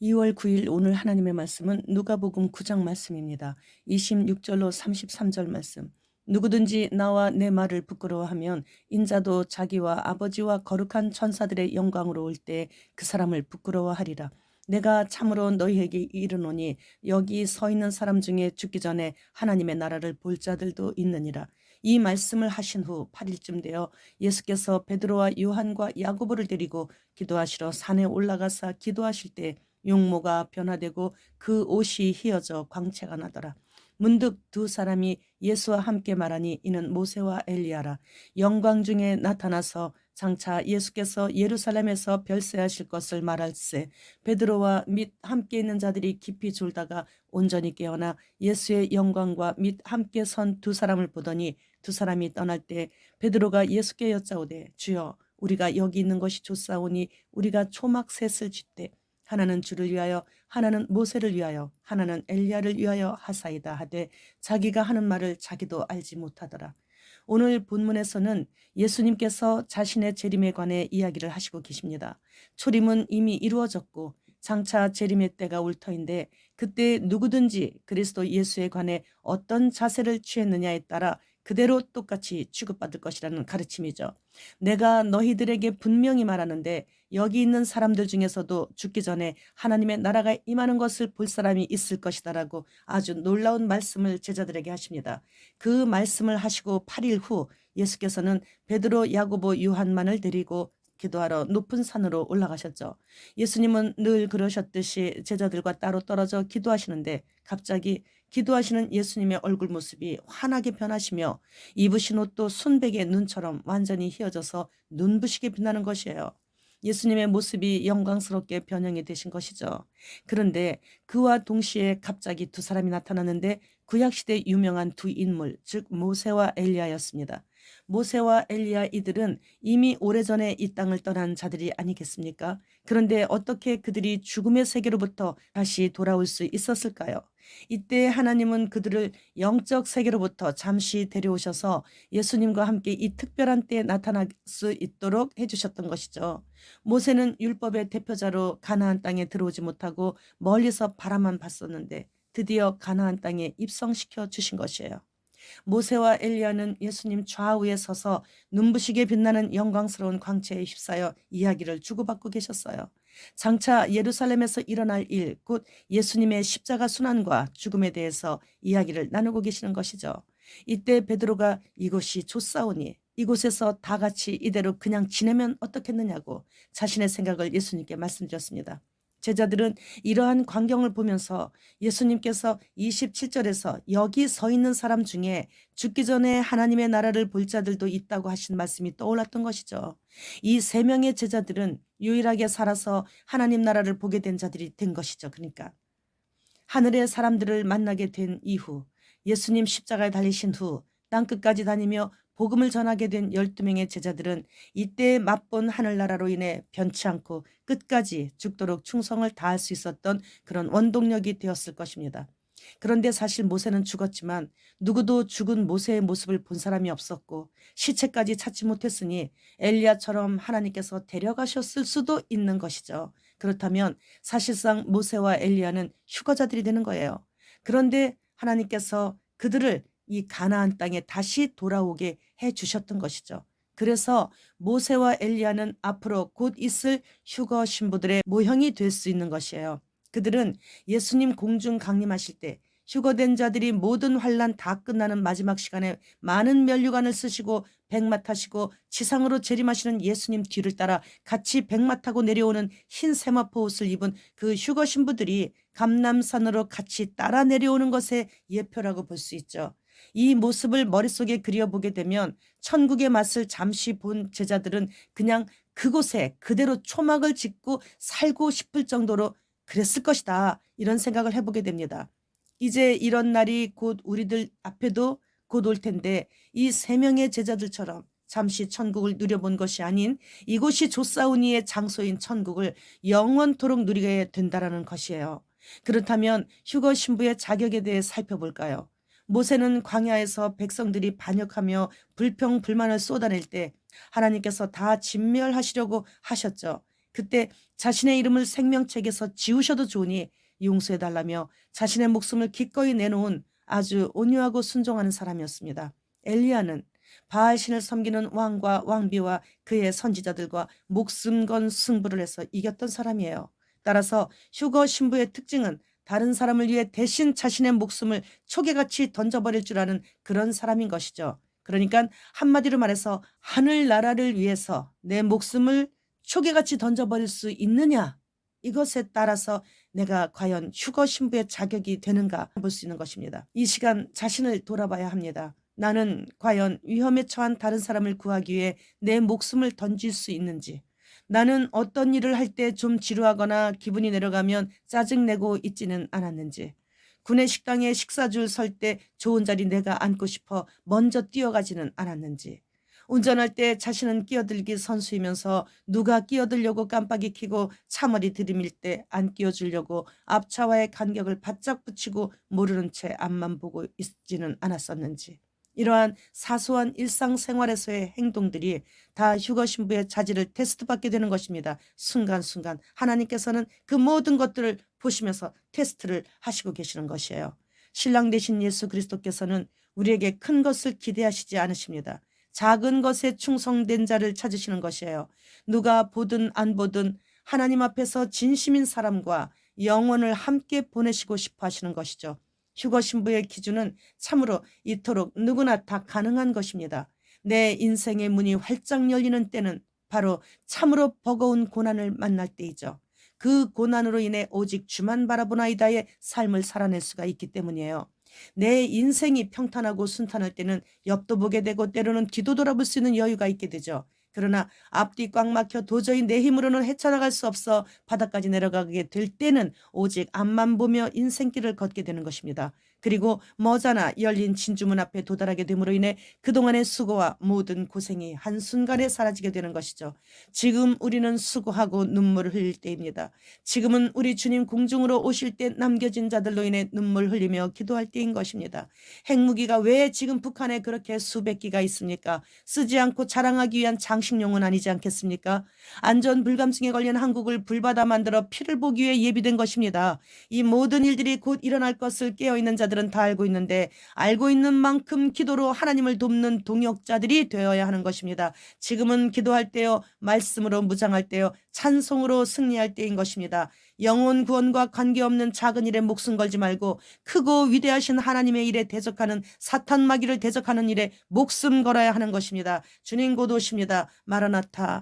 2월 9일 오늘 하나님의 말씀은 누가복음 9장 말씀입니다. 26절로 33절 말씀. 누구든지 나와 내 말을 부끄러워하면 인자도 자기와 아버지와 거룩한 천사들의 영광으로 올 때 그 사람을 부끄러워하리라. 내가 참으로 너희에게 이르노니 여기 서 있는 사람 중에 죽기 전에 하나님의 나라를 볼 자들도 있느니라. 이 말씀을 하신 후 8일쯤 되어 예수께서 베드로와 요한과 야고보를 데리고 기도하시러 산에 올라가사 기도하실 때 용모가 변화되고 그 옷이 휘어져 광채가 나더라. 문득 두 사람이 예수와 함께 말하니 이는 모세와 엘리야라. 영광 중에 나타나서 장차 예수께서 예루살렘에서 별세하실 것을 말할세 베드로와 및 함께 있는 자들이 깊이 졸다가 온전히 깨어나 예수의 영광과 및 함께 선 두 사람을 보더니 두 사람이 떠날 때 베드로가 예수께 여짜오되 주여 우리가 여기 있는 것이 좋사오니 우리가 초막 셋을 짓되 하나는 주를 위하여 하나는 모세를 위하여 하나는 엘리야를 위하여 하사이다 하되 자기가 하는 말을 자기도 알지 못하더라. 오늘 본문에서는 예수님께서 자신의 재림에 관해 이야기를 하시고 계십니다. 초림은 이미 이루어졌고 장차 재림의 때가 올 터인데 그때 누구든지 그리스도 예수에 관해 어떤 자세를 취했느냐에 따라 그대로 똑같이 취급받을 것이라는 가르침이죠. 내가 너희들에게 분명히 말하는데 여기 있는 사람들 중에서도 죽기 전에 하나님의 나라가 임하는 것을 볼 사람이 있을 것이다라고 아주 놀라운 말씀을 제자들에게 하십니다. 그 말씀을 하시고 8일 후 예수께서는 베드로, 야고보, 요한만을 데리고 기도하러 높은 산으로 올라가셨죠. 예수님은 늘 그러셨듯이 제자들과 따로 떨어져 기도하시는데 갑자기 기도하시는 예수님의 얼굴 모습이 환하게 변하시며 입으신 옷도 순백의 눈처럼 완전히 휘어져서 눈부시게 빛나는 것이에요. 예수님의 모습이 영광스럽게 변형이 되신 것이죠. 그런데 그와 동시에 갑자기 두 사람이 나타났는데 구약시대 유명한 두 인물, 즉 모세와 엘리야였습니다. 모세와 엘리야 이들은 이미 오래전에 이 땅을 떠난 자들이 아니겠습니까? 그런데 어떻게 그들이 죽음의 세계로부터 다시 돌아올 수 있었을까요? 이때 하나님은 그들을 영적 세계로부터 잠시 데려오셔서 예수님과 함께 이 특별한 때에 나타날 수 있도록 해주셨던 것이죠. 모세는 율법의 대표자로 가나안 땅에 들어오지 못하고 멀리서 바라만 봤었는데 드디어 가나안 땅에 입성시켜 주신 것이에요. 모세와 엘리야는 예수님 좌우에 서서 눈부시게 빛나는 영광스러운 광채에 휩싸여 이야기를 주고받고 계셨어요. 장차 예루살렘에서 일어날 일, 곧 예수님의 십자가 순환과 죽음에 대해서 이야기를 나누고 계시는 것이죠. 이때 베드로가 이곳이 좋사오니 이곳에서 다 같이 이대로 그냥 지내면 어떻겠느냐고 자신의 생각을 예수님께 말씀드렸습니다. 제자들은 이러한 광경을 보면서 예수님께서 27절에서 여기 서 있는 사람 중에 죽기 전에 하나님의 나라를 볼 자들도 있다고 하신 말씀이 떠올랐던 것이죠. 이 세 명의 제자들은 유일하게 살아서 하나님 나라를 보게 된 자들이 된 것이죠. 그러니까 하늘의 사람들을 만나게 된 이후 예수님 십자가에 달리신 후 땅끝까지 다니며 복음을 전하게 된 12명의 제자들은 이때 맛본 하늘나라로 인해 변치 않고 끝까지 죽도록 충성을 다할 수 있었던 그런 원동력이 되었을 것입니다. 그런데 사실 모세는 죽었지만 누구도 죽은 모세의 모습을 본 사람이 없었고 시체까지 찾지 못했으니 엘리야처럼 하나님께서 데려가셨을 수도 있는 것이죠. 그렇다면 사실상 모세와 엘리야는 휴거자들이 되는 거예요. 그런데 하나님께서 그들을 이 가나안 땅에 다시 돌아오게 해 주셨던 것이죠. 그래서 모세와 엘리야는 앞으로 곧 있을 휴거 신부들의 모형이 될 수 있는 것이에요. 그들은 예수님 공중 강림하실 때 휴거된 자들이 모든 환란 다 끝나는 마지막 시간에 많은 면류관을 쓰시고 백마 타시고 지상으로 재림하시는 예수님 뒤를 따라 같이 백마 타고 내려오는 흰 세마포 옷을 입은 그 휴거 신부들이 감남산으로 같이 따라 내려오는 것의 예표라고 볼 수 있죠. 이 모습을 머릿속에 그려보게 되면 천국의 맛을 잠시 본 제자들은 그냥 그곳에 그대로 초막을 짓고 살고 싶을 정도로 그랬을 것이다. 이런 생각을 해보게 됩니다. 이제 이런 날이 곧 우리들 앞에도 곧 올 텐데 이 세 명의 제자들처럼 잠시 천국을 누려본 것이 아닌 이곳이 조사우니의 장소인 천국을 영원토록 누리게 된다라는 것이에요. 그렇다면 휴거 신부의 자격에 대해 살펴볼까요? 모세는 광야에서 백성들이 반역하며 불평 불만을 쏟아낼 때 하나님께서 다 진멸하시려고 하셨죠. 그때 자신의 이름을 생명책에서 지우셔도 좋으니 용서해 달라며 자신의 목숨을 기꺼이 내놓은 아주 온유하고 순종하는 사람이었습니다. 엘리야는 바알 신을 섬기는 왕과 왕비와 그의 선지자들과 목숨 건 승부를 해서 이겼던 사람이에요. 따라서 휴거 신부의 특징은 다른 사람을 위해 대신 자신의 목숨을 초계같이 던져버릴 줄 아는 그런 사람인 것이죠. 그러니까 한마디로 말해서 하늘나라를 위해서 내 목숨을 초계같이 던져버릴 수 있느냐 이것에 따라서 내가 과연 휴거 신부의 자격이 되는가 볼 수 있는 것입니다. 이 시간 자신을 돌아봐야 합니다. 나는 과연 위험에 처한 다른 사람을 구하기 위해 내 목숨을 던질 수 있는지 나는 어떤 일을 할 때 좀 지루하거나 기분이 내려가면 짜증내고 있지는 않았는지. 군내 식당에 식사 줄 설 때 좋은 자리 내가 앉고 싶어 먼저 뛰어가지는 않았는지. 운전할 때 자신은 끼어들기 선수이면서 누가 끼어들려고 깜빡이 켜고 차머리 들이밀 때 안 끼어주려고 앞차와의 간격을 바짝 붙이고 모르는 채 앞만 보고 있지는 않았었는지 이러한 사소한 일상생활에서의 행동들이 다 휴거 신부의 자질을 테스트받게 되는 것입니다. 순간순간 하나님께서는 그 모든 것들을 보시면서 테스트를 하시고 계시는 것이에요. 신랑 되신 예수 그리스도께서는 우리에게 큰 것을 기대하시지 않으십니다. 작은 것에 충성된 자를 찾으시는 것이에요. 누가 보든 안 보든 하나님 앞에서 진심인 사람과 영혼을 함께 보내시고 싶어 하시는 것이죠. 휴거 신부의 기준은 참으로 이토록 누구나 다 가능한 것입니다. 내 인생의 문이 활짝 열리는 때는 바로 참으로 버거운 고난을 만날 때이죠. 그 고난으로 인해 오직 주만 바라보나이다의 삶을 살아낼 수가 있기 때문이에요. 내 인생이 평탄하고 순탄할 때는 옆도 보게 되고 때로는 뒤도 돌아볼 수 있는 여유가 있게 되죠. 그러나 앞뒤 꽉 막혀 도저히 내 힘으로는 헤쳐나갈 수 없어 바닥까지 내려가게 될 때는 오직 앞만 보며 인생길을 걷게 되는 것입니다. 그리고 머자나 열린 진주문 앞에 도달하게 됨으로 인해 그동안의 수고와 모든 고생이 한순간에 사라지게 되는 것이죠. 지금 우리는 수고하고 눈물을 흘릴 때입니다. 지금은 우리 주님 공중으로 오실 때 남겨진 자들로 인해 눈물 흘리며 기도할 때인 것입니다. 핵무기가 왜 지금 북한에 그렇게 수백 기가 있습니까? 쓰지 않고 자랑하기 위한 장식용은 아니지 않겠습니까? 안전 불감증에 걸린 한국을 불바다 만들어 피를 보기 위해 예비된 것입니다. 이 모든 일들이 곧 일어날 것을 깨어있는 자들은 다 알고 있는데 알고 있는 만큼 기도로 하나님을 돕는 동역자들이 되어야 하는 것입니다. 지금은 기도할 때요, 말씀으로 무장할 때요, 찬송으로 승리할 때인 것입니다. 영혼 구원과 관계없는 작은 일에 목숨 걸지 말고 크고 위대하신 하나님의 일에 대적하는 사탄 마귀를 대적하는 일에 목숨 걸어야 하는 것입니다. 주님 곧 오십니다. 마라나타